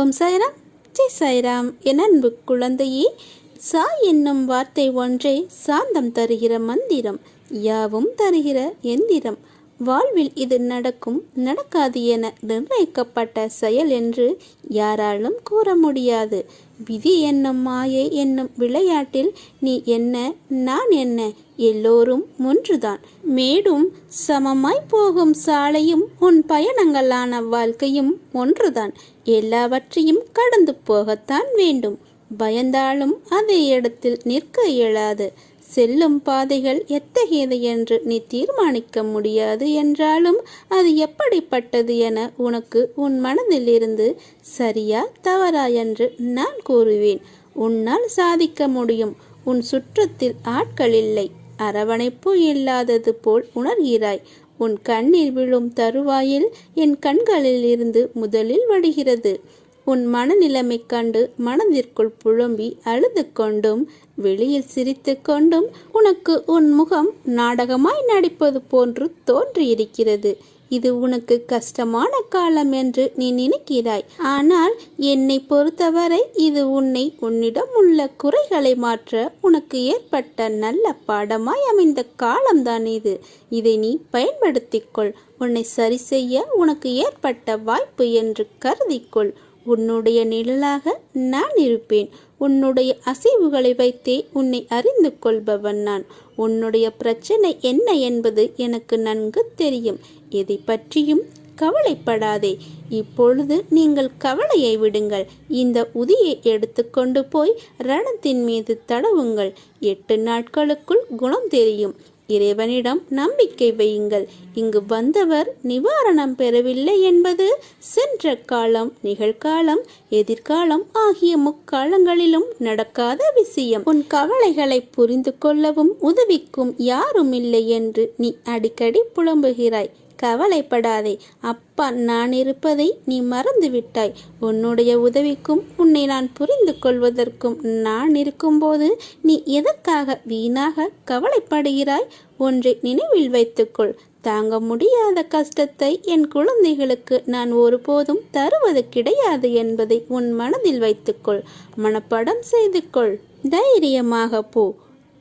ஓம் சாய்ராம் ஜெய் சாய்ராம் என் அன்பு குழந்தையே சா என்னும் வார்த்தை ஒன்றே சாந்தம் தருகிற மந்திரம் யாவும் தருகிற எந்திரம். வாழ்வில் இது நடக்கும் நடக்காது என நிர்ணயிக்கப்பட்ட செயல் என்று யாராலும் கூற முடியாது. விதி என்னும் மாயை என்னும் விளையாட்டில் நீ என்ன நான் என்ன எல்லோரும் ஒன்றுதான். மேடும் சமமாய் போகும் சாலையும் உன் பயணங்களான வாழ்க்கையும் ஒன்றுதான். எல்லாவற்றையும் கடந்து போகத்தான் வேண்டும். பயந்தாலும் அதே இடத்தில் நிற்க இயலாது. செல்லும் பாதைகள் எத்தகையது என்று நீ தீர்மானிக்க முடியாது என்றாலும் அது எப்படிப்பட்டது என உனக்கு உன் மனதிலிருந்து சரியா தவறா என்று நான் கூறுவேன். உன்னால் சாதிக்க முடியும். உன் சுற்றத்தில் ஆட்கள் இல்லை. அரவணைப்பு இல்லாதது போல் உணர்கிறாய். உன் கண்ணீர் விழும் தருவாயில் என் கண்களில் இருந்து முதலில் வடிகிறது. உன் மனநிலைமை கண்டு மனதிற்குள் புழம்பி அழுது கொண்டும் வெளியில் சிரித்து கொண்டும் உனக்கு உன் முகம் நாடகமாய் நடிப்பது போன்று தோன்றியிருக்கிறது. இது உனக்கு கஷ்டமான காலம் என்று நீ நினைக்கிறாய். ஆனால் என்னை பொறுத்தவரை இது உன்னை உன்னிடம் உள்ள குறைகளை மாற்ற உனக்கு ஏற்பட்ட நல்ல பாடமாய் அமைந்த காலம்தான் இது. இதை நீ பயன்படுத்திக்கொள். உன்னை சரி செய்ய உனக்கு ஏற்பட்ட வாய்ப்பு என்று கருதிக்கொள். உன்னுடைய நிழலாக நான் இருப்பேன். உன்னுடைய அசைவுகளை வைத்தே உன்னை அறிந்து கொள்பவன் நான். உன்னுடைய பிரச்சனை என்ன என்பது எனக்கு நன்கு தெரியும். எதை பற்றியும் கவலைப்படாதே. இப்பொழுது நீங்கள் கவலையை விடுங்கள். இந்த உதியை எடுத்துக்கொண்டு போய் ரணத்தின் மீது தடவுங்கள். எட்டு நாட்களுக்குள் குணம் தெரியும். இறைவனிடம் நம்பிக்கை வையுங்கள். இங்கு வந்தவர் நிவாரணம் பெறவில்லை என்பது சென்ற காலம் நிகழ்காலம் எதிர்காலம் ஆகிய முக்காலங்களிலும் நடக்காத விஷயம். உன் கவலைகளை புரிந்து கொள்ளவும் உதவிக்கும் யாரும் இல்லை என்று நீ அடிக்கடி புலம்புகிறாய். கவலைப்படாதே. அப்பா நான் இருப்பதை நீ மறந்துவிட்டாய். உன்னுடைய உதவிக்கும் உன்னை நான் புரிந்து கொள்வதற்கும் நான் இருக்கும்போது நீ எதற்காக வீணாக கவலைப்படுகிறாய்? ஒன்றை நினைவில் வைத்துக்கொள். தாங்க முடியாத கஷ்டத்தை என் குழந்தைகளுக்கு நான் ஒருபோதும் தருவது கிடையாது என்பதை உன் மனதில் வைத்துக்கொள். மனப்படம் செய்து கொள் தைரியமாக போ.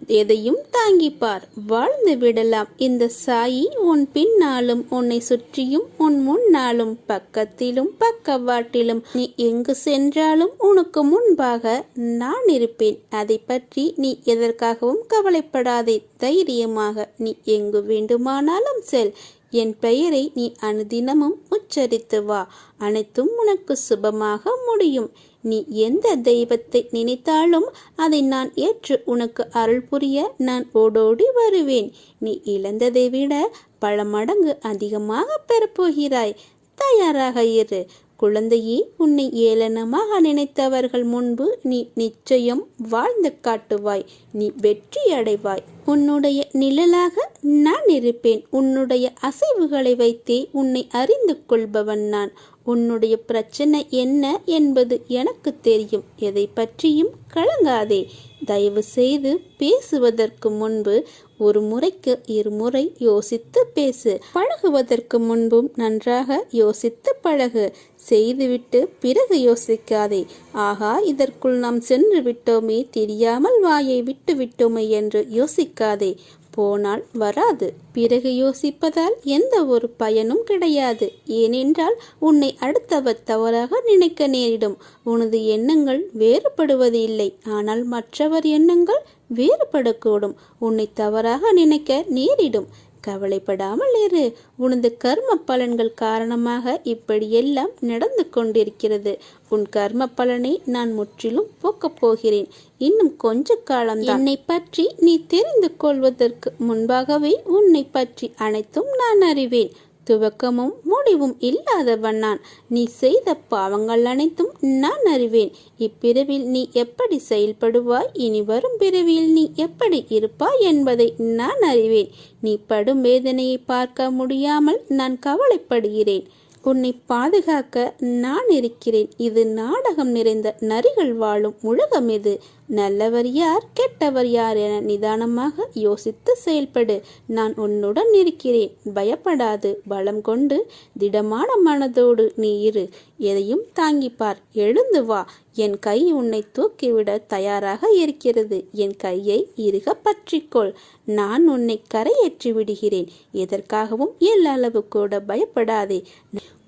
எதையும் தாங்கிப்பார். வாழ்ந்து விடலாம். இந்த சாயி உன் பின்னாலும் உன்னை சுற்றியும் உன் முன்னாலும் பக்கத்திலும் பக்கவாட்டிலும். நீ எங்கு சென்றாலும் உனக்கு முன்பாக நான் இருப்பேன். அதை பற்றி நீ எதற்காகவும் கவலைப்படாதே. தைரியமாக நீ எங்கு வேண்டுமானாலும் செல். என் பெயரை நீ அனுதினமும் உச்சரித்து வா. அனைத்தும் உனக்கு சுபமாக முடியும். நீ எந்த தெய்வத்தை நினைத்தாலும் அதை நான் ஏற்று உனக்கு அருள் புரிய நான் ஓடோடி வருவேன். நீ இழந்ததை விட பல மடங்கு அதிகமாக பெறப்போகிறாய். தயாராக இரு. குழந்தையே உன்னை ஏளனமாக நினைத்தவர்கள் முன்பு நீ நிச்சயம் வாழ்ந்து காட்டுவாய். நீ வெற்றி அடைவாய். உன்னுடைய நிழலாக நான் இருப்பேன். உன்னுடைய அசைவுகளை வைத்தே உன்னை அறிந்து கொள்பவன் நான். உன்னுடைய பிரச்சனை என்ன என்பது எனக்கு தெரியும். எதை பற்றியும் கலங்காதே. தயவு செய்து பேசுவதற்கு முன்பு ஒரு முறைக்கு இருமுறை யோசித்து பேசு. பழகுவதற்கு முன்பும் நன்றாக யோசித்து பழகு. செய்துவிட்டு பிறகு யோசிக்காதே. ஆகா இதற்குள் நாம் சென்று விட்டோமே. தெரியாமல் வாயை விட்டு விட்டோமே என்று யோசிக்காதே. போனால் வராது. பிறகு யோசிப்பதால் எந்த ஒரு பயனும் கிடையாது. ஏனென்றால் உன்னை அடுத்தவர் தவறாக நினைக்க நேரிடும். உனது எண்ணங்கள் வேறுபடுவது இல்லை ஆனால் மற்றவர் எண்ணங்கள் வேறுபடக்கூடும். உன்னை தவறாக நினைக்க நேரிடும். கவலைப்படாமல் இரு. உனது கர்ம பலன்கள் காரணமாக இப்படியெல்லாம் நடந்து கொண்டிருக்கிறது. உன் கர்ம பலனை நான் முற்றிலும் போக்கப் போகிறேன். இன்னும் கொஞ்ச காலம் என்னை பற்றி நீ தெரிந்து கொள்வதற்கு முன்பாகவே உன்னை பற்றி அனைத்தும் நான் அறிவேன். துவக்கமும் முடிவும் இல்லாதவன் நான். நீ செய்த பாவங்கள் அனைத்தும் நான் அறிவேன். இப்பிறவில் நீ எப்படி செயல்படுவாய்? இனி வரும் பிறவியில் நீ எப்படி இருப்பாய் என்பதை நான் அறிவேன். நீ படும் வேதனையை பார்க்க முடியாமல் நான் கவலைப்படுகிறேன். உன்னை பாதுகாக்க நான் இருக்கிறேன். இது நாடகம் நிறைந்த நரிகள் வாழும் உலகம் இது. நல்லவர் யார் கெட்டவர் யார் என நிதானமாக யோசித்து செயல்படு. நான் உன்னுடன் இருக்கிறேன். பயப்படாது. பலம் கொண்டு திடமான மனதோடு நீ இரு. எதையும் தாங்கிப்பார் எழுந்து வா. என் கை உன்னை தூக்கிவிட தயாராக இருக்கிறது. என் கையை இருக பற்றிக்கொள். நான் உன்னை கரையேற்றி விடுகிறேன். எதற்காகவும் எல்லளவு கூட பயப்படாதே.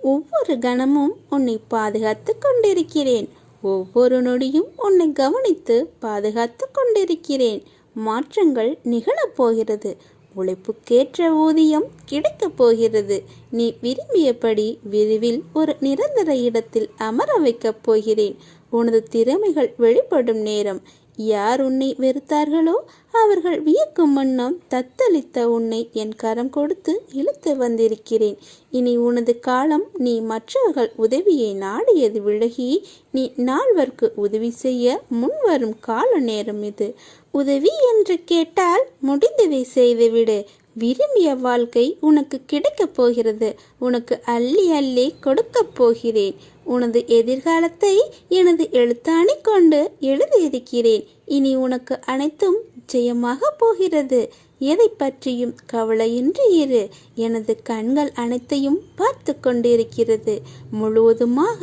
ஒவ்வொரு கணமும் உன்னை பாதுகாத்து கொண்டிருக்கிறேன். ஒவ்வொரு நொடியும் உன்னை கவனித்து பாதுகாத்து கொண்டிருக்கிறேன். மாற்றங்கள் நிகழப்போகிறது உழைப்புக்கேற்ற ஊதியம் கிடைக்கப் போகிறது. நீ விரும்பியபடி விரைவில் ஒரு நிரந்தர இடத்தில் அமர வைக்கப் போகிறேன். உனது திறமைகள் வெளிப்படும் நேரம். யார் உன்னை வெறுத்தார்களோ அவர்கள் வியக்கும் வண்ணம் தத்தளித்த உன்னை என் கரம் கொடுத்து இழுத்து வந்திருக்கிறேன். இனி உனது காலம் நீ மற்றவர்கள் உதவியை நாடியது விலகி நீ நால்வர்க்கு உதவி செய்ய முன்வரும் கால நேரம் இது. உதவி என்று கேட்டால் முடிந்ததை செய்துவிடு. விரும்பிய வாழ்க்கை உனக்கு கிடைக்கப் போகிறது. உனக்கு அள்ளி அள்ளி கொடுக்கப் போகிறேன். உனது எதிர்காலத்தை எனது எழுத்தாணி கொண்டு எழுதியிருக்கிறேன் இனி உனக்கு அனைத்தும் ஜெயமாக போகிறது. எதை பற்றியும் கவலையின்றி இரு. எனது கண்கள் அனைத்தையும் பார்த்து கொண்டிருக்கிறது. முழுவதுமாக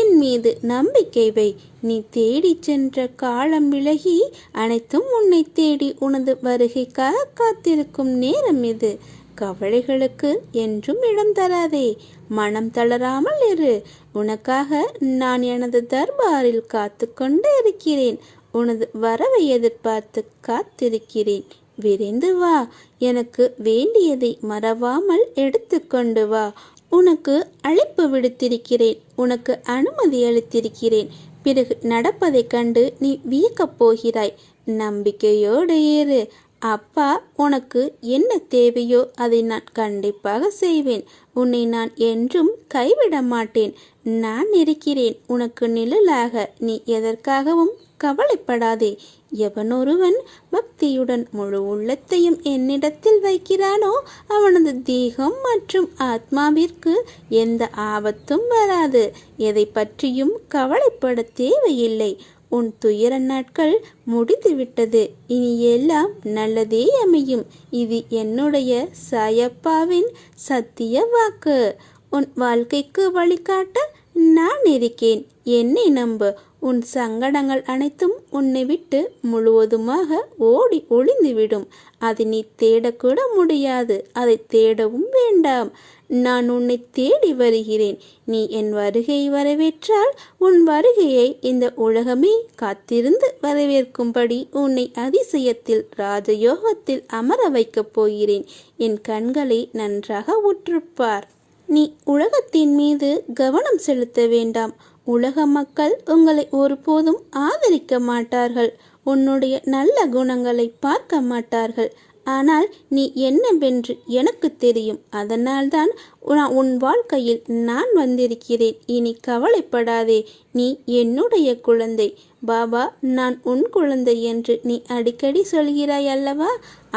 என் மீது நம்பிக்கை வை. நீ தேடி சென்ற காலம் விலகி அனைத்தும் உன்னை தேடி உனது வருகைக்காக காத்திருக்கும் நேரம் இது. கவலைகளுக்கு என்றும் இடம் தராதே. மனம் தளராமல் இரு. உனக்காக நான் எனது தர்பாரில் காத்து கொண்டு இருக்கிறேன். உனது வரவை எதிர்பார்த்து காத்திருக்கிறேன். விரைந்து வா. எனக்கு வேண்டியதை மறவாமல் எடுத்துக்கொண்டு வா. உனக்கு அழைப்பு விடுத்திருக்கிறேன். உனக்கு அனுமதி அளித்திருக்கிறேன். பிறகு நடப்பதைக் கண்டு நீ வியக்கப் போகிறாய். நம்பிக்கையோடு ஏறு. அப்பா உனக்கு என்ன தேவையோ அதை நான் கண்டிப்பாக செய்வேன். உன்னை நான் என்றும் கைவிட மாட்டேன். நான் இருக்கிறேன். உனக்கு நிழலாக. நீ எதற்காகவும் கவலைப்படாதே. எவனொருவன் பக்தியுடன் முழு உள்ளத்தையும் என்னிடத்தில் வைக்கிறானோ அவனது தேகம் மற்றும் ஆத்மாவிற்கு எந்த ஆபத்தும் வராது. எதை பற்றியும் கவலைப்பட தேவையில்லை. உன் துயர நாட்கள் முடிந்துவிட்டது. இனி எல்லாம் நல்லதே அமையும். இது என்னுடைய சாயப்பாவின் சத்திய வாக்கு. உன் வாழ்க்கைக்கு வழிகாட்ட நான் இருக்கேன் என்னை நம்பு. உன் சங்கடங்கள் அனைத்தும் உன்னை விட்டு முழுவதுமாக ஓடி ஒளிந்துவிடும். அதை நீ தேடக்கூட முடியாது. அதை தேடவும் வேண்டாம். நான் உன்னை தேடி வருகிறேன். நீ என் வருகையை வரவேற்றால் உன் வருகையை இந்த உலகமே காத்திருந்து வரவேற்கும்படி உன்னை அதிசயத்தில் ராஜயோகத்தில் அமர வைக்கப் போகிறேன். என் கண்களை நன்றாக உற்றுப்பார். நீ உலகத்தின் மீது கவனம் செலுத்த வேண்டாம். உலக மக்கள் உங்களை ஒருபோதும் ஆதரிக்க மாட்டார்கள். உன்னுடைய நல்ல குணங்களை பார்க்க மாட்டார்கள். ஆனால் நீ என்னவென்று எனக்கு தெரியும். அதனால்தான் நான் உன் வாழ்க்கையில் நான் வந்திருக்கிறேன். இனி கவலைப்படாதே. நீ என்னுடைய குழந்தை. பாபா நான் உன் குழந்தை என்று நீ அடிக்கடி சொல்கிறாய் அல்லவா?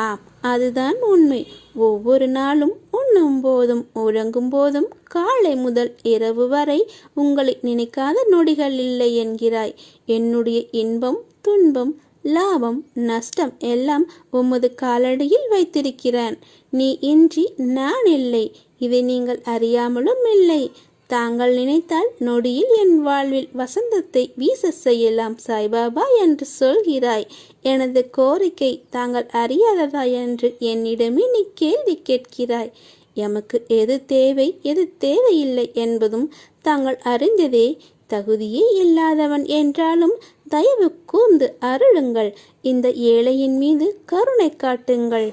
ஆம் அதுதான் உண்மை. ஒவ்வொரு நாளும் உண்ணும் போதும் உறங்கும் போதும் காலை முதல் இரவு வரை உங்களை நினைக்காத நொடிகள் இல்லை என்கிறாய். என்னுடைய இன்பம் துன்பம் லாபம் நஷ்டம் எல்லாம் உமது காலடியில் வைத்திருக்கிறான். நீ இன்றி நான் இல்லை இதை நீங்கள் அறியாமலும் இல்லை. தாங்கள் நினைத்தால் நொடியில் என் வாழ்வில் வசந்தத்தை வீச செய்யலாம் சாய்பாபா என்று சொல்கிறாய். எனது கோரிக்கை தாங்கள் அறியாததா என்று என்னிடமே நீ கேள்வி கேட்கிறாய். எமக்கு எது தேவை எது தேவையில்லை என்பதும் தாங்கள் அறிந்ததே. தகுதியே இல்லாதவன் என்றாலும் தயவு கூர்ந்து அருளுங்கள். இந்த ஏழையின் மீது கருணை காட்டுங்கள்.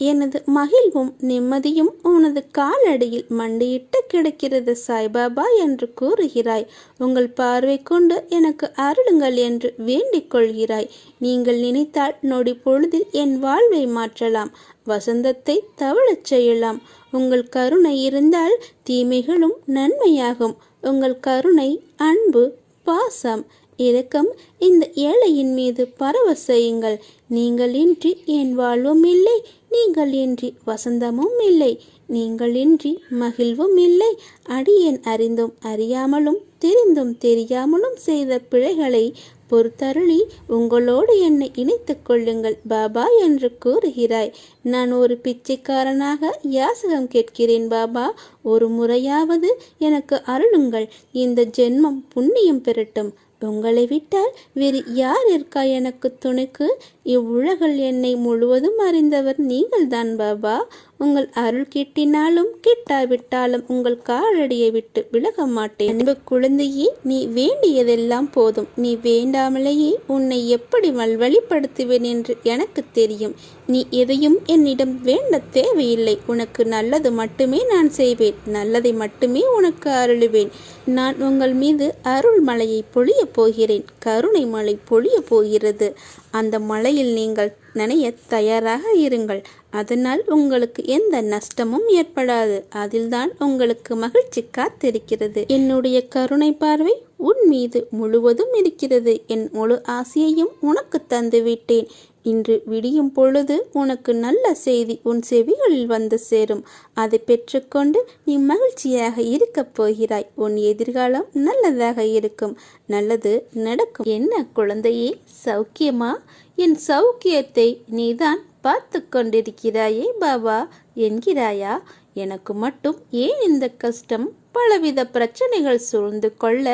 எனது மகிழ்வும் நிம்மதியும் உனது காலடியில் மண்டியிட்டு கிடக்கிறது சாய்பாபா என்று கூறுகிறாய். உங்கள் பார்வை கொண்டு எனக்கு அருளுங்கள் என்று வேண்டிக் கொள்கிறாய். நீங்கள் நினைத்தால் நொடி பொழுதில் என் வாழ்வை மாற்றலாம். வசந்தத்தை தவழச் செய்யலாம். உங்கள் கருணை இருந்தால் தீமைகளும் நன்மையாகும். உங்கள் கருணை அன்பு பாசம் இரக்கம் இந்த ஏழையின் மீது பரவ செய்யுங்கள். நீங்கள் இன்றி என் வாழ்வும் இல்லை நீங்கள் இன்றி வசந்தமும் இல்லை நீங்கள் இன்றி மகிழ்வும் இல்லை. அடியேன் அறிந்தும் அறியாமலும் தெரிந்தும் தெரியாமலும் செய்த பிழைகளை பொறுத்தருளி உங்களோடு என்னை இணைத்துக் கொள்ளுங்கள் பாபா என்று கூறுகிறாய். நான் ஒரு பிச்சைக்காரனாக யாசகம் கேட்கிறேன் பாபா. ஒரு முறையாவது எனக்கு அருளுங்கள். இந்த ஜென்மம் புண்ணியம் பெறட்டும். உங்களை விட்டால் வேறு யார் இருக்கா எனக்கு துணைக்கு? இவ்வுலகில் என்னை முழுவதும் அறிந்தவர் நீங்கள்தான் பாபா. உங்கள் அருள் கிட்டினாலும் கிட்டாவிட்டாலும் உங்கள் காலடியை விட்டு விலக மாட்டேன் அன்பு குழந்தையே நீ வேண்டியதெல்லாம் போதும். நீ வேண்டாமலேயே உன்னை எப்படி வழிப்படுத்துவேன் என்று எனக்கு தெரியும். நீ எதையும் என்னிடம் வேண்ட தேவையில்லை. உனக்கு நல்லது மட்டுமே நான் செய்வேன். நல்லதை மட்டுமே உனக்கு அருளுவேன். நான் உங்கள் மீது அருள் மலையை பொழியப் போகிறேன். கருணை மலை பொழியப் போகிறது. அந்த மலையில் நீங்கள் நனைய தயாராக இருங்கள். அதனால் உங்களுக்கு எந்த நஷ்டமும் ஏற்படாது. அதில்தான் உங்களுக்கு மகிழ்ச்சி காத்திருக்கிறது. என்னுடைய கருணை பார்வை உன் மீது முழுவதும் இருக்கிறது. என் முழு ஆசையையும் உனக்கு தந்துவிட்டேன். இன்று விடியும் பொழுது உனக்கு நல்ல செய்தி உன் செவிகளில் வந்து சேரும். அதை பெற்றுக்கொண்டு நீ மகிழ்ச்சியாக இருக்கப் போகிறாய். உன் எதிர்காலம் நல்லதாக இருக்கும். நல்லது நடக்கும். என்ன குழந்தையே சௌக்கியமா? என் சௌக்கியத்தை நீதான் பார்த்து கொண்டிருக்கிறாயே பாபா என்கிறாயா? எனக்கு மட்டும் ஏன் இந்த கஷ்டம்? பலவித பிரச்சனைகள் சூழ்ந்து கொள்ள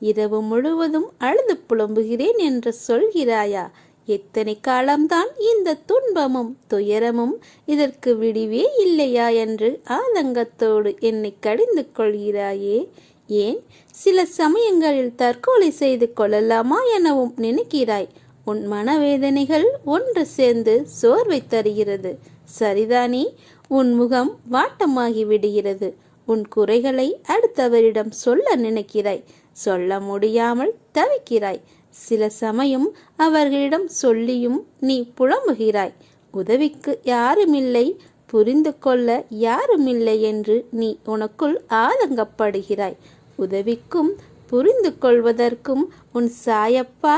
இரவு முழுவதும் அழுது புலம்புகிறேன் என்று சொல்கிறாயா? எத்தனை காலம்தான் இந்த துன்பமும் துயரமும் இதற்கு விடிவே இல்லையா என்று ஆதங்கத்தோடு என்னை கடிந்து கொள்கிறாயே? ஏன்? சில சமயங்களில் தற்கொலை செய்து கொள்ளலாமா எனவும் நினைக்கிறாய். உன் மனவேதனைகள் ஒன்று சேர்ந்து சோர்வை தருகிறது. சரிதானே? உன் முகம் வாட்டமாகி விடுகிறது. உன் குறைகளை அடுத்தவரிடம் சொல்ல நினைக்கிறாய். சொல்ல முடியாமல் தவிக்கிறாய். சில சமயம் அவர்களிடம் சொல்லியும் நீ புலம்புகிறாய். உதவிக்கு யாருமில்லை புரிந்து கொள்ள யாருமில்லை என்று நீ உனக்குள் ஆதங்கப்படுகிறாய். உதவிக்கும் புரிந்து கொள்வதற்கும் உன் சாயப்பா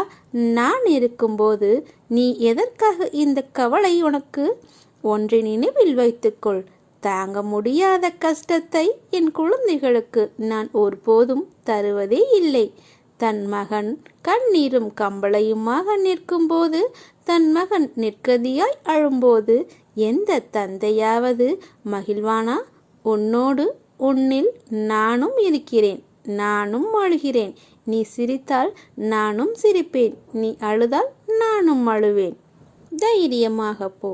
நான் இருக்கும்போது நீ எதற்காக இந்த கவலை உனக்கு? ஒன்றை நினைவில் வைத்துக்கொள். தாங்க முடியாத கஷ்டத்தை என் குழந்தைகளுக்கு நான் ஒருபோதும் தருவதே இல்லை. தன் மகன் கண்ணீரும் கம்பளையுமாக நிற்கும்போது தன் மகன் நிற்கதியாய் அழும்போது எந்த தந்தையாவது மகிழ்வானா? உன்னோடு உன்னில் நானும் இருக்கிறேன் நானும் அழுகிறேன். நீ சிரித்தால் நானும் சிரிப்பேன் நீ அழுதால் நானும் அழுவேன். தைரியமாக போ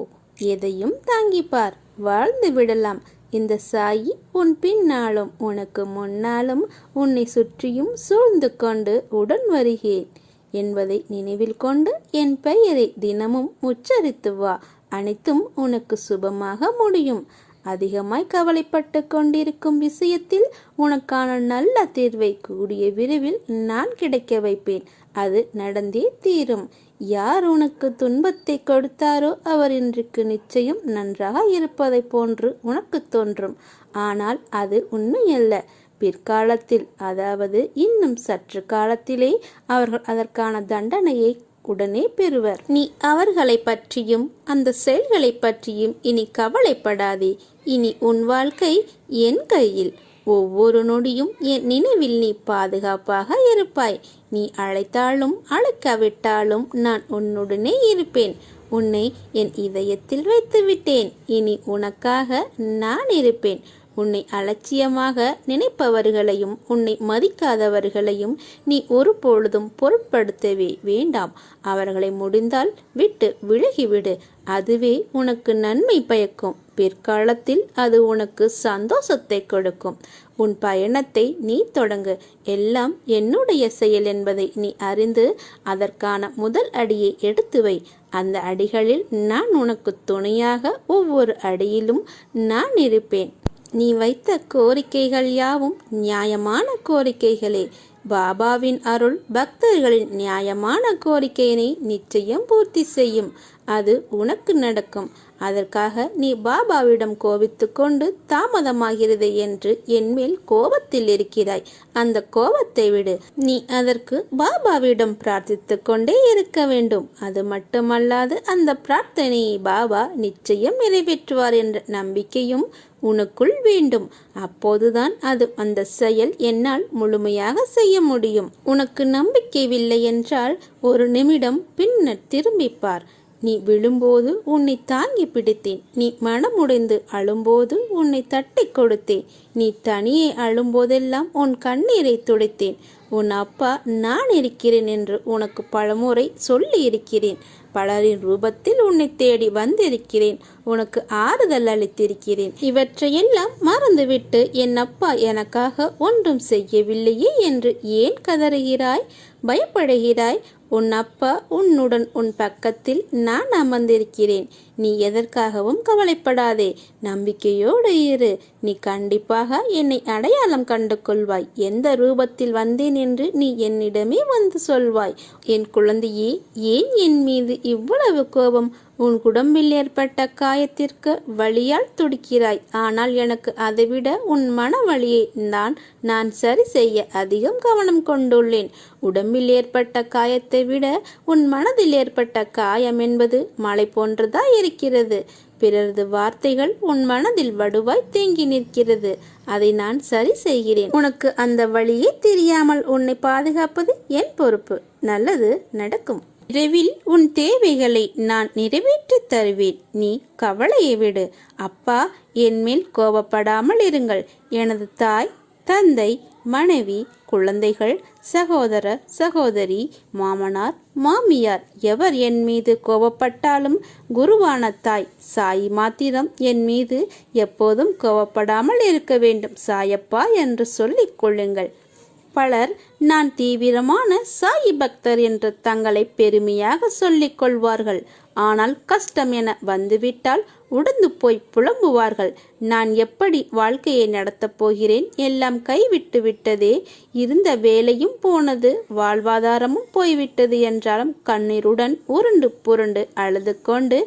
எதையும் தாங்கிப்பார். வாழ்ந்து விடலாம் இந்த சாயி உன் பின்னாலும் உனக்கு முன்னாலும் உன்னை சுற்றியும் சூழ்ந்து கொண்டு உடன் வருகிறேன் என்பதை நினைவில் கொண்டு என் பெயரை தினமும் உச்சரித்து வா. அனைத்தும் உனக்கு சுபமாக முடியும். அதிகமாய் கவலைப்பட்டு கொண்டிருக்கும் விஷயத்தில் உனக்கான நல்ல தீர்வை கூடிய விரைவில் நான் கிடைக்க வைப்பேன். அது நடந்தே தீரும். யார் உனக்கு துன்பத்தை கொடுத்தாரோ அவர் இன்றைக்கு நிச்சயம் நன்றாக இருப்பதை போன்று உனக்கு தோன்றும். ஆனால் அது உண்மையல்ல. பிற்காலத்தில் அதாவது இன்னும் சற்று காலத்திலே அவர்கள் அதற்கான தண்டனையை உடனே பெறுவர். நீ அவர்களை பற்றியும் அந்த செயல்களை பற்றியும் இனி கவலைப்படாதே. இனி உன் வாழ்க்கை என் கையில். ஒவ்வொரு நொடியும் என் நினைவில் நீ பாதுகாப்பாக இருப்பாய். நீ அழைத்தாலும் அழைக்காவிட்டாலும் நான் உன்னுடனே இருப்பேன். உன்னை என் இதயத்தில் வைத்து விட்டேன் இனி உனக்காக நான் இருப்பேன். உன்னை அலட்சியமாக நினைப்பவர்களையும் உன்னை மதிக்காதவர்களையும் நீ ஒரு பொழுதும் பொருட்படுத்தவே வேண்டாம். அவர்களை முடிந்தால் விட்டு விலகிவிடு. அதுவே உனக்கு நன்மை பயக்கும். பிற்காலத்தில் அது உனக்கு சந்தோஷத்தை கொடுக்கும். உன் பயணத்தை நீ தொடங்கு. எல்லாம் என்னுடைய செயல் என்பதை நீ அறிந்து அதற்கான முதல் அடியை எடுத்து வை. அந்த அடிகளில் நான் உனக்கு துணையாக ஒவ்வொரு அடியிலும் நான் இருப்பேன். நீ வைத்த கோரிக்கைகள் யாவும் நியாயமான கோரிக்கைகளே. பாபாவின் அருள் பக்தர்களின் நியாயமான கோரிக்கையினை நிச்சயம் பூர்த்தி செய்யும். அது உனக்கு நடக்கும். அதற்காக நீ பாபாவிடம் கோபித்து கொண்டு தாமதமாகிறது என்று என்மேல் கோபத்தில் இருக்கிறாய். அந்த கோபத்தை விடு. நீ அதற்கு பாபாவிடம் பிரார்த்தித்து கொண்டே இருக்க வேண்டும். அது மட்டுமல்லாது அந்த பிரார்த்தனையை பாபா நிச்சயம் நிறைவேற்றுவார் என்ற நம்பிக்கையும் உனக்குள் வேண்டும். அப்போதுதான் அது அந்த செயல் என்னால் முழுமையாக செய்ய முடியும். உனக்கு நம்பிக்கையில்லை என்றால் ஒரு நிமிடம் பின்னர் திரும்பிப்பார். நீ விழும்போது உன்னை தாங்கி பிடித்தேன். நீ மனமுடைந்து அழும்போது உன்னை தட்டி கொடுத்தேன். நீ தனியே அழும்போதெல்லாம் உன் கண்ணீரை துடைத்தேன். உன் அப்பா நான் இருக்கிறேன் என்று உனக்கு பலமுறை சொல்லி இருக்கிறேன் பலரின் ரூபத்தில் உன்னை தேடி வந்திருக்கிறேன். உனக்கு ஆறுதல் அளித்திருக்கிறேன். இவற்றையெல்லாம் மறந்துவிட்டு என் அப்பா எனக்காக ஒன்றும் செய்யவில்லையே என்று ஏன் கதறுகிறாய்? பயப்படுகிறாய். உன் அப்பா உன்னுடன் உன் பக்கத்தில் நான் அமர்ந்திருக்கிறேன். நீ எதற்காகவும் கவலைப்படாதே. நம்பிக்கையோடு இரு. நீ கண்டிப்பாக என்னை அடையாளம் கண்டு கொள்வாய் எந்த ரூபத்தில் வந்தேன் என்று நீ என்னிடமே வந்து சொல்வாய். என் குழந்தையே ஏன் என் மீது இவ்வளவு கோபம்? உன் குடம்பில் ஏற்பட்ட காயத்திற்கு வழியால் துடிக்கிறாய். ஆனால் எனக்கு அதைவிட உன் மன வழியை தான் நான் சரி செய்ய அதிகம் கவனம் கொண்டுள்ளேன். உடம்பில் ஏற்பட்ட காயத்தை விட உன் மனதில் ஏற்பட்ட காயம் என்பது மலை போன்றதா இருக்கிறது. பிறரது வார்த்தைகள் உன் மனதில் வடுவாய் தேங்கி நிற்கிறது. அதை நான் சரி செய்கிறேன். உனக்கு அந்த வழியே தெரியாமல் உன்னை பாதுகாப்பது என் பொறுப்பு. நல்லது நடக்கும். விரைவில் உன் தேவைகளை நான் நிறைவேற்றித் தருவேன். நீ கவலையை விடு. அப்பா என்மேல் கோபப்படாமல் இருங்கள். எனது தாய் தந்தை மனைவி குழந்தைகள் சகோதர சகோதரி மாமனார் மாமியார் எவர் என் மீது கோபப்பட்டாலும் குருவான தாய் சாய் மாத்திரம் என் மீது எப்போதும் கோபப்படாமல் இருக்க வேண்டும். சாயப்பா என்று சொல்லிக் கொள்ளுங்கள். பலர் நான் தீவிரமான சாயி பக்தர் என்று தங்களை பெருமையாக சொல்லிக் கொள்வார்கள். ஆனால் கஷ்டம் என வந்துவிட்டால் உடந்து போய் புலம்புவார்கள். நான் எப்படி வாழ்க்கையை நடத்தப் போகிறேன்? எல்லாம் கைவிட்டு விட்டதே. இருந்த வேலையும் போனது வாழ்வாதாரமும் போய்விட்டது என்றாலும் கண்ணீருடன் உருண்டு புரண்டு அழுது கொண்டு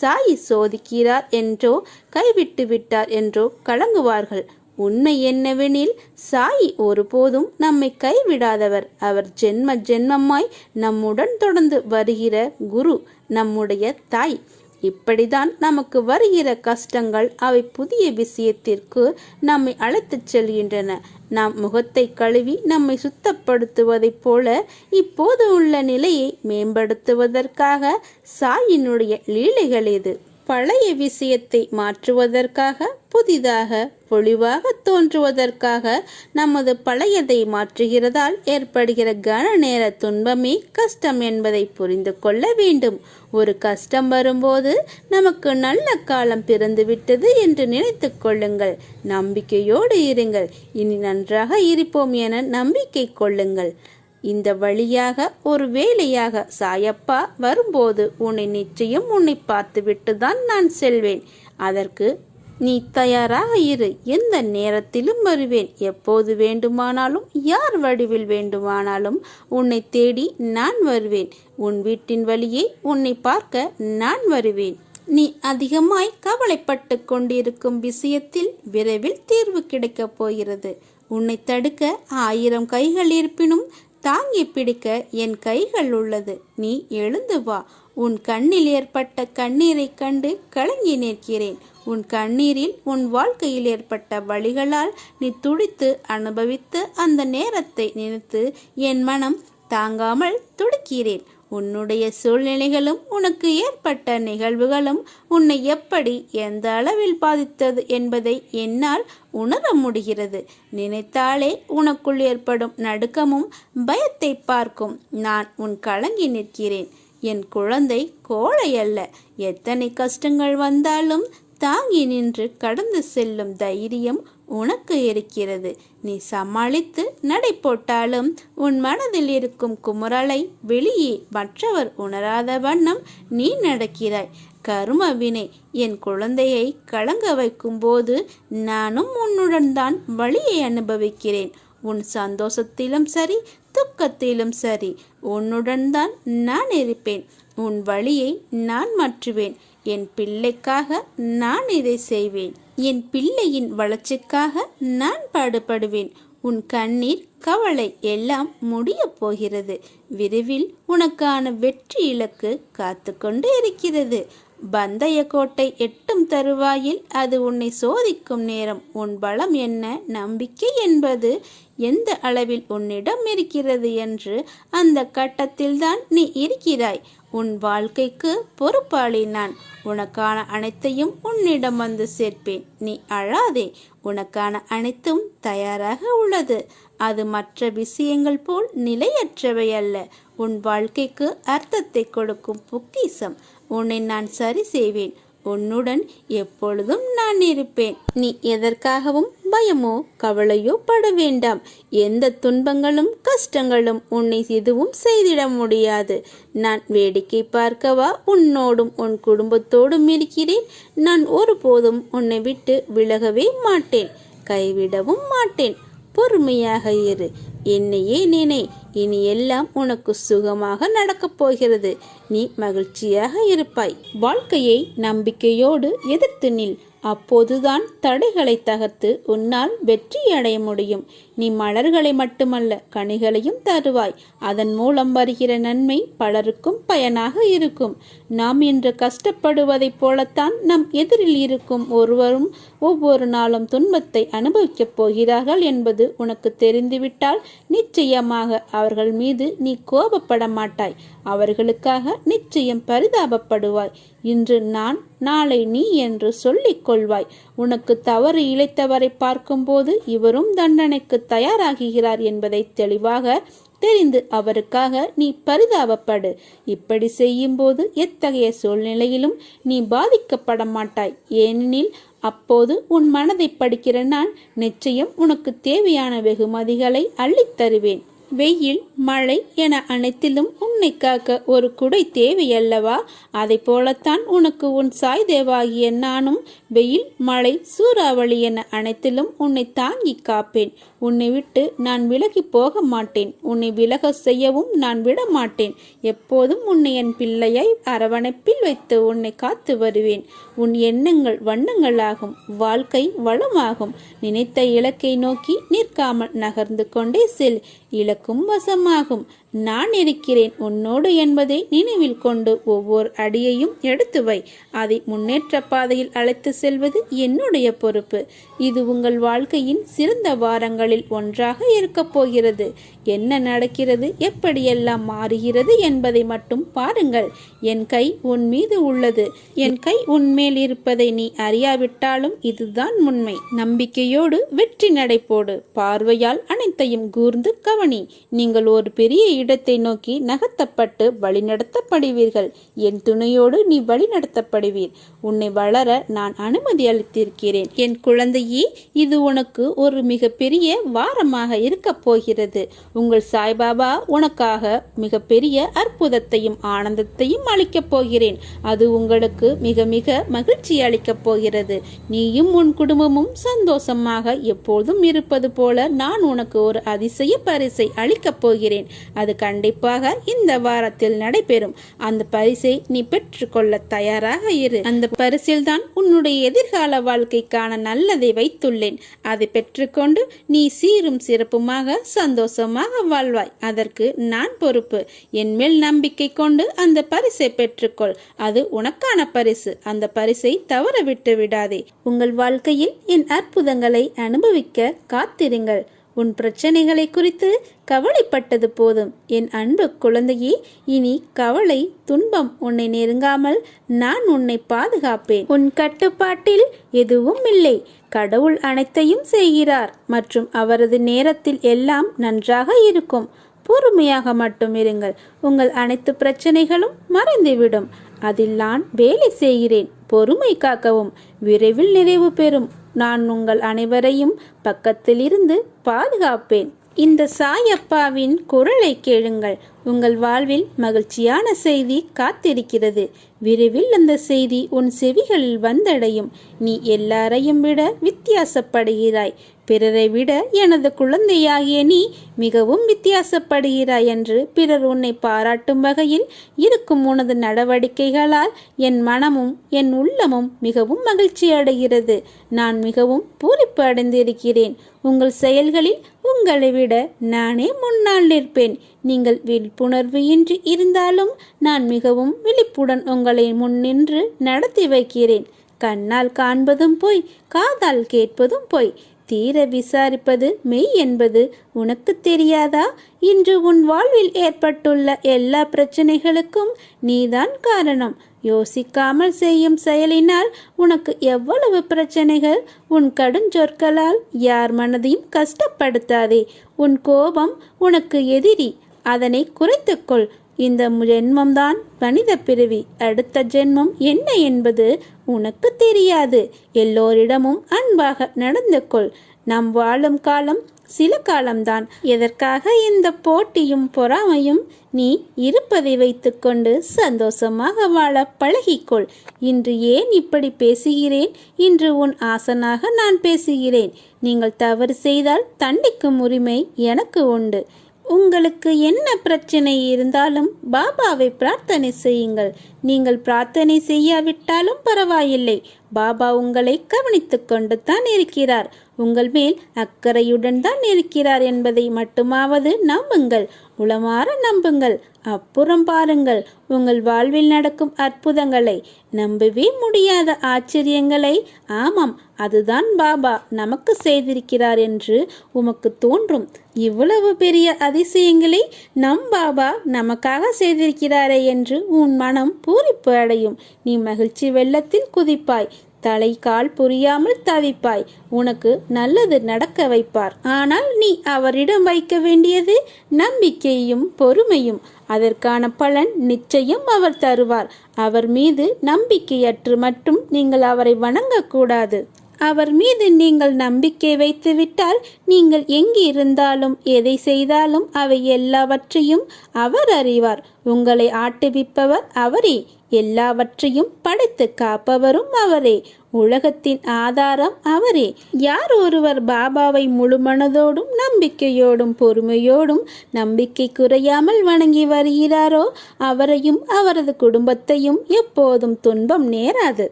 சாயி சோதிக்கிறார் என்றோ கைவிட்டு விட்டார் என்றோ கலங்குவார்கள். உண்மை என்னவெனில் சாயி ஒருபோதும் நம்மை கைவிடாதவர். அவர் ஜென்ம ஜென்மமாய் நம்முடன் தொடர்ந்து வருகிற குரு நம்முடைய தாய். இப்படிதான் நமக்கு வருகிற கஷ்டங்கள் அவை புதிய விஷயத்திற்கு நம்மை அழைத்துச் செல்கின்றன. நாம் முகத்தை கழுவி நம்மை சுத்தப்படுத்துவதைப் போல இப்போது உள்ள நிலையை மேம்படுத்துவதற்காக சாயினுடைய லீலைகள் இது பழைய விஷயத்தை மாற்றுவதற்காக புதிதாக பொழிவாக தோன்றுவதற்காக நமது பழையதை மாற்றுகிறதால் ஏற்படுகிற கன நேர துன்பமே கஷ்டம் என்பதை புரிந்து கொள்ள வேண்டும். ஒரு கஷ்டம் வரும்போது நமக்கு நல்ல காலம் பிறந்துவிட்டது என்று நினைத்து கொள்ளுங்கள். நம்பிக்கையோடு இருங்கள். இனி நன்றாக இருப்போம் என நம்பிக்கை கொள்ளுங்கள். இந்த வழியாக ஒரு வேலையாக சாயப்பா வரும்போது உன்னை நிச்சயம் உன்னை பார்த்துவிட்டு தான் நான் செல்வேன். அதற்கு நீ தயாராக இரு. எந்த நேரத்திலும் வருவேன். எப்போது வேண்டுமானாலும் யார் வடிவில் வேண்டுமானாலும் உன்னை தேடி நான் வருவேன். உன் வீட்டின் வழியே உன்னை பார்க்க நான் வருவேன். நீ அதிகமாய் கவலைப்பட்டு கொண்டிருக்கும் விஷயத்தில் விரைவில் தீர்வு கிடைக்கப் போகிறது. உன்னை தடுக்க ஆயிரம் கைகள் இருப்பினும் தாங்கி பிடிக்க என் கைகள் உள்ளது. நீ எழுந்து வா. உன் கண்ணில் ஏற்பட்ட கண்ணீரைக் கண்டு கலங்கி நிற்கிறேன். உன் கண்ணீரில் உன் வாழ்க்கையில் ஏற்பட்ட வழிகளால் நீ துடித்து அனுபவித்து அந்த நேரத்தை நினைத்து என் மனம் தாங்காமல் துடிக்கிறேன். உன்னுடைய சூழ்நிலைகளும் உனக்கு ஏற்பட்ட நிகழ்வுகளும் உன்னை எப்படி எந்த அளவில் பாதித்தது என்பதை என்னால் உணர முடிகிறது. நினைத்தாலே உனக்குள் ஏற்படும் நடுக்கமும் பயத்தை பார்க்கும். நான் உன் கலங்கி நிற்கிறேன். என் குழந்தை கோழை அல்ல. எத்தனை கஷ்டங்கள் வந்தாலும் தாங்கி நின்று கடந்து செல்லும் தைரியம் உனக்கு இருக்கிறது. நீ சமாளித்து நடை போட்டாலும் உன் மனதில் இருக்கும் குமுறலை வெளியே மற்றவர் உணராத வண்ணம் நீ நடக்கிறாய். கரும வினை என் குழந்தையை கலங்க வைக்கும்போது நானும் உன்னுடன் தான் வழியை அனுபவிக்கிறேன். உன் சந்தோஷத்திலும் சரி துக்கத்திலும் சரி உன்னுடன் தான் நான் இருப்பேன். உன் வழியை நான் மாற்றுவேன். என் பிள்ளைக்காக நான் இதை செய்வேன். என் பிள்ளையின் வளர்ச்சிக்காக நான் பாடுபடுவேன். உன் கண்ணீர் கவலை எல்லாம் முடியப் போகிறது. விரைவில் உனக்கான வெற்றி இலக்கு காத்து கொண்டு இருக்கிறது. பந்தய கோட்டை எட்டும் தருவாயில் அது உன்னை சோதிக்கும் நேரம். உன் பலம் என்ன? நம்பிக்கை என்பது எந்த அளவில் உன்னிடம் இருக்கிறது என்று அந்த கட்டத்தில்தான் நீ இருக்கிறாய். உன் வாழ்க்கைக்கு பொறுப்பாளி நான் உனக்கான அனைத்தையும் உன்னிடம் வந்து சேர்ப்பேன். நீ அழாதே. உனக்கான அனைத்தும் தயாராக உள்ளது. அது மற்ற விஷயங்கள் போல் நிலையற்றவை அல்ல. உன் வாழ்க்கைக்கு அர்த்தத்தை கொடுக்கும் பொக்கிஷம் உன்னை நான் சரி செய்வேன். உன்னுடன் எப்பொழுதும் நான் இருப்பேன். நீ எதற்காகவும் பயமோ கவலையோ பட வேண்டாம். எந்த துன்பங்களும் கஷ்டங்களும் உன்னை எதுவும் செய்திட முடியாது. நான் வேடிக்கை பார்க்கவா? உன்னோடும் உன் குடும்பத்தோடும் இருக்கிறேன். நான் ஒருபோதும் உன்னை விட்டு விலகவே மாட்டேன். கைவிடவும் மாட்டேன். பொறுமையாக இரு. என்னையே நினை இனி எல்லாம் உனக்கு சுகமாக நடக்கப் போகிறது. நீ மகிழ்ச்சியாக இருப்பாய். வாழ்க்கையை நம்பிக்கையோடு எதிர்த்து நில். அப்போதுதான் தடைகளை தகர்த்து உன்னால் வெற்றி அடைய முடியும். நீ மலர்களை மட்டுமல்ல கனிகளையும் தருவாய். அதன் மூலம் வருகிற நன்மை பலருக்கும் பயனாக இருக்கும். நாம் இன்று கஷ்டப்படுவதைப் போலத்தான் நம் எதிரில் இருக்கும் ஒருவரும் ஒவ்வொரு நாளும் துன்பத்தை அனுபவிக்கப் போகிறார்கள் என்பது உனக்கு தெரிந்துவிட்டால் நிச்சயமாக அவர்கள் மீது நீ கோபப்பட மாட்டாய். அவர்களுக்காக நிச்சயம் பரிதாபப்படுவாய். இன்று நான் நாளை நீ என்று சொல்லிக் கொள்வாய். உனக்கு தவறு இழைத்தவரை பார்க்கும்போது இவரும் தண்டனைக்கு தயாராகிறார் என்பதை தெளிவாக தெரிந்து அவருக்காக நீ பரிதாபப்படு. இப்படி செய்யும்போது எத்தகைய சூழ்நிலையிலும் நீ பாதிக்கப்பட மாட்டாய். ஏனெனில் அப்போது உன் மனதை படிக்கிற நான் நிச்சயம் உனக்கு தேவையான வெகுமதிகளை அள்ளித் தருவேன். வெயில் மழை என அனைத்திலும் உன்னை காக்க ஒரு குடை தேவையல்லவா? அதை போலத்தான் உனக்கு உன் சாய் தேவாகிய நானும் வெயில் மழை சூறாவளி என அனைத்திலும் உன்னை தாங்கி காப்பேன். உன்னை விட்டு நான் விலகி போக மாட்டேன். உன்னை விலக செய்யவும் நான் விட மாட்டேன். எப்போதும் உன்னை என் பிள்ளையை அரவணைப்பில் வைத்து உன்னை காத்து வருவேன். உன் எண்ணங்கள் வண்ணங்களாகும். வாழ்க்கை வளமாகும். நினைத்த இலக்கை நோக்கி நிற்காமல் நகர்ந்து கொண்டே செல். இலக்கும் வசமாகும். நான் இருக்கிறேன் உன்னோடு என்பதை நினைவில் கொண்டு ஒவ்வொரு அடியையும் எடுத்து வை. அதை முன்னேற்ற பாதையில் அழைத்து செல்வது என்னுடைய பொறுப்பு. இது உங்கள் வாழ்க்கையின் சிறந்த வாரங்களில் ஒன்றாக இருக்கப் போகிறது. என்ன நடக்கிறது எப்படியெல்லாம் மாறுகிறது என்பதை மட்டும் பாருங்கள். என் கை உன் மீது உள்ளது. என் கை உன்மேல் இருப்பதை நீ அறியாவிட்டாலும் இதுதான் உண்மை. நம்பிக்கையோடு வெற்றி நடைபோடு பார்வையால் அனைத்தையும் கூர்ந்து கவனி. நீங்கள் ஒரு பெரிய இடத்தை நோக்கி நகர்த்தப்பட்டு வழிநடத்தப்படுவீர்கள். என் துணையோடு நீ வழிநடத்தப்படுவீர். உன்னை வளர நான் அனுமதி அளித்திருக்கிறேன். என் குழந்தையே இது உனக்கு ஒரு மிகப்பெரிய வாரமாக இருக்கப் போகிறது. உங்கள் சாய்பாபா உனக்காக மிகப்பெரிய அற்புதத்தையும் ஆனந்தத்தையும் அளிக்கப் போகிறேன். அது உங்களுக்கு மிக மிக மகிழ்ச்சி அளிக்கப் போகிறது. நீயும் உன் குடும்பமும் சந்தோஷமாக எப்போதும் இருப்பது போல நான் உனக்கு ஒரு அதிசய பரிசை அளிக்கப் போகிறேன். அது கண்டிப்பாக இந்த வாரத்தில் நடைபெறும். அந்த பரிசை நீ பெற்றுக்கொள்ள தயாராக இரு. அந்த பரிசில் தான் உன்னுடைய எதிர்கால வாழ்க்கைக்கான நல்லதை வைத்துள்ளேன். அதை பெற்றுக்கொண்டு நீ சீரும் சிறப்புமாக சந்தோஷமாக வாழ்வாய். அதற்கு நான் பொறுப்பு. என் மேல் நம்பிக்கை கொண்டு அந்த பரிசை பெற்றுக்கொள். அது உனக்கான பரிசு. அந்த பரிசை தவற விட்டு விடாதே. உங்கள் வாழ்க்கையில் என் அற்புதங்களை அனுபவிக்க காத்திருங்கள். உன் பிரச்சனைகளை குறித்து கவலைப்பட்டது போதும். என் அன்பு குழந்தையே இனி கவலை துன்பம் உன்னை நெருங்காமல் நான் உன்னை பாதுகாப்பேன். உன் கட்டுப்பாட்டில் எதுவும் இல்லை. கடவுள் அனைத்தையும் செய்கிறார் மற்றும் அவரது நேரத்தில் எல்லாம் நன்றாக இருக்கும். பொறுமையாக மட்டும் இருங்கள். உங்கள் அனைத்து பிரச்சனைகளும் மறைந்துவிடும். அதில் நான் வேலை செய்கிறேன். பொறுமை காக்கவும். விரைவில் நிறைவு பெறும். நான் உங்கள் அனைவரையும் பக்கத்திலிருந்து பாதுகாப்பேன். இந்த சாயப்பாவின் குரலை கேளுங்கள். உங்கள் வாழ்வில் மகிழ்ச்சியான செய்தி காத்திருக்கிறது. விரைவில் அந்த செய்தி உன் செவிகளில் வந்தடையும். நீ எல்லாரையும் விட வித்தியாசப்படுகிறாய். பிறரை விட எனது குழந்தையாகிய நீ மிகவும் வித்தியாசப்படுகிறாய் என்று பிறர் உன்னை பாராட்டும் வகையில் இருக்கும் உனது நடவடிக்கைகளால் என் மனமும் என் உள்ளமும் மிகவும் மகிழ்ச்சி அடைகிறது நான் மிகவும் பூரிப்பு அடைந்திருக்கிறேன். உங்கள் செயல்களில் உங்களை விட நானே முன்னால் நிற்பேன். நீங்கள் விழிப்புணர்வு இன்றி இருந்தாலும் நான் மிகவும் விழிப்புடன் உங்களை முன்னின்று நடத்தி வைக்கிறேன். கண்ணால் காண்பதும் போய் காதால் கேட்பதும் போய். தீர விசாரிப்பது மெய் என்பது உனக்கு தெரியாதா? இன்று உன் வாழ்வில் ஏற்பட்டுள்ள எல்லா பிரச்சனைகளுக்கும் நீதான் காரணம். யோசிக்காமல் செய்யும் செயலினால் உனக்கு எவ்வளவு பிரச்சனைகள்? உன் கடுஞ்சொற்களால் யார் மனதையும் கஷ்டப்படுத்தாதே. உன் கோபம் உனக்கு எதிரி. அதனை குறைத்துக்கொள். இந்த ஜென்மம்தான் மனித பிறவி. அடுத்த ஜென்மம் என்ன என்பது உனக்கு தெரியாது. எல்லோரிடமும் அன்பாக நடந்து கொள் நாம் வாழும் காலம் சில காலம்தான். எதற்காக இந்த போட்டியும் பொறாமையும் நீ இருப்பதை வைத்துக்கொண்டு சந்தோஷமாக வாழ பழகிக்கொள். இன்று ஏன் இப்படி பேசுகிறேன்? இன்று உன் ஆசனாக நான் பேசுகிறேன். நீங்கள் தவறு செய்தால் தண்டிக்கும் உரிமை எனக்கு உண்டு. உங்களுக்கு என்ன பிரச்சனை இருந்தாலும் பாபாவை பிரார்த்தனை செய்யுங்கள். நீங்கள் பிரார்த்தனை செய்யாவிட்டாலும் பரவாயில்லை. பாபா உங்களை கவனித்து கொண்டு தான் இருக்கிறார். உங்கள் மேல் அக்கறையுடன் தான் இருக்கிறார் என்பதை மட்டுமாவது நம்புங்கள். உளமாற நம்புங்கள். அப்புறம் பாருங்கள். உங்கள் வாழ்வில் நடக்கும் அற்புதங்களை. நம்பவே முடியாத ஆச்சரியங்களை. ஆமாம் அதுதான் பாபா நமக்கு செய்திருக்கிறார் என்று உமக்கு தோன்றும். இவ்வளவு பெரிய அதிசயங்களை நம் பாபா நமக்காக செய்திருக்கிறாரே என்று உன் மனம் பூரிப்பு அடையும். நீ மகிழ்ச்சி வெள்ளத்தில் குதிப்பாய். தலை கால் புரியாமல் தவிப்பாய். உனக்கு நல்லது நடக்க வைப்பார். ஆனால் நீ அவரிடம் வைக்க வேண்டியது நம்பிக்கையும் பொறுமையும். அதற்கான பலன் நிச்சயம் அவர் தருவார். அவர் மீது நம்பிக்கையற்று மட்டும் நீங்கள் அவரை வணங்கக்கூடாது. அவர் மீது நீங்கள் நம்பிக்கை வைத்துவிட்டால் நீங்கள் எங்கு இருந்தாலும் எதை செய்தாலும் அவை எல்லாவற்றையும் அவர் அறிவார். உங்களை ஆட்டுவிப்பவர் அவரே. எல்லாவற்றையும் படைத்து காப்பவரும் அவரே. உலகத்தின் ஆதாரம் அவரே. யார் ஒருவர் பாபாவை முழு மனதோடும் நம்பிக்கையோடும் பொறுமையோடும் நம்பிக்கை குறையாமல் வணங்கி வருகிறாரோ அவரையும் அவரது குடும்பத்தையும் எப்போதும் துன்பம் நேராது.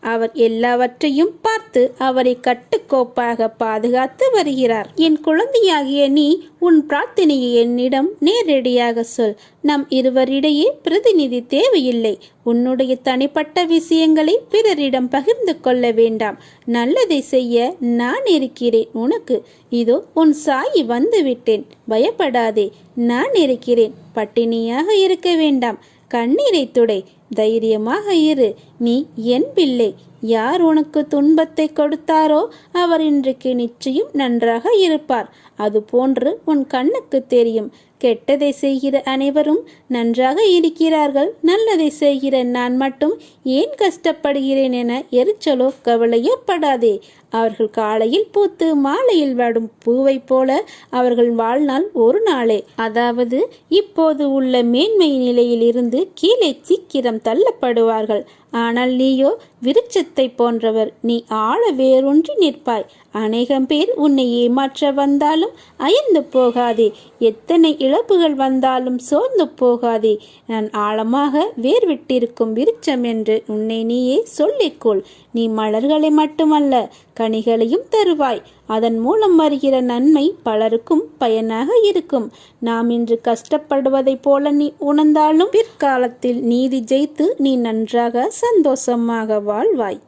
அவர் எல்லாவற்றையும் பார்த்து அவரை கட்டுக்கோப்பாக பாதுகாத்து வருகிறார். என் குழந்தையாகிய நீ உன் பிரார்த்தனையை என்னிடம் நேரடியாக சொல். நம் இருவரிடையே பிரதிநிதி தேவையில்லை. உன்னுடைய தனிப்பட்ட விஷயங்களை பிறரிடம் பகிர்ந்து கொள்ள வேண்டாம். நல்லதை செய்ய நான் இருக்கிறேன் உனக்கு. இதோ உன் சாயி வந்துவிட்டேன். பயப்படாதே. நான் இருக்கிறேன். பட்டினியாக இருக்க வேண்டாம். கண்ணீரை துடை. தைரியமாக இரு. நீ என் பிள்ளை. யார் உனக்கு துன்பத்தை கொடுத்தாரோ அவர் இன்றைக்கு நிச்சயம் நன்றாக இருப்பார். அதுபோன்று உன் கண்ணுக்கு தெரியும். கெட்டதை செய்கிற அனைவரும் நன்றாக இருக்கிறார்கள். நல்லதை செய்கிற நான் மட்டும் ஏன் கஷ்டப்படுகிறேன் என எரிச்சலோ கவலையோ படாதே. அவர்கள் காலையில் பூத்து மாலையில் வாடும் பூவை போல அவர்கள் வாழ்நாள் ஒரு நாளே. அதாவது இப்போது உள்ள மேன்மை நிலையில் இருந்து கீழே சீக்கிரம் தள்ளப்படுவார்கள். ஆனால் நீயோ விருட்சத்தை போன்றவர் நீ ஆழ வேரூன்றி நிற்பாய். அநேகம் பேர் உன்னை ஏமாற்ற வந்தாலும் அயர்ந்து போகாதே. எத்தனை இழப்புகள் வந்தாலும் சோர்ந்து போகாதே. நான் ஆழமாக வேர் விட்டிருக்கும் விருட்சம் என்று உன்னை நீயே சொல்லிக்கொள் நீ மலர்களை மட்டுமல்ல கனிகளையும் தருவாய். அதன் மூலம் வருகிற நன்மை பலருக்கும் பயனாக இருக்கும். நாம் இன்று கஷ்டப்படுவதைப் போல நீ உணர்ந்தாலும் பிற்காலத்தில் நீதி ஜெயித்து நீ நன்றாக சந்தோஷமாக வாழ்வாய்.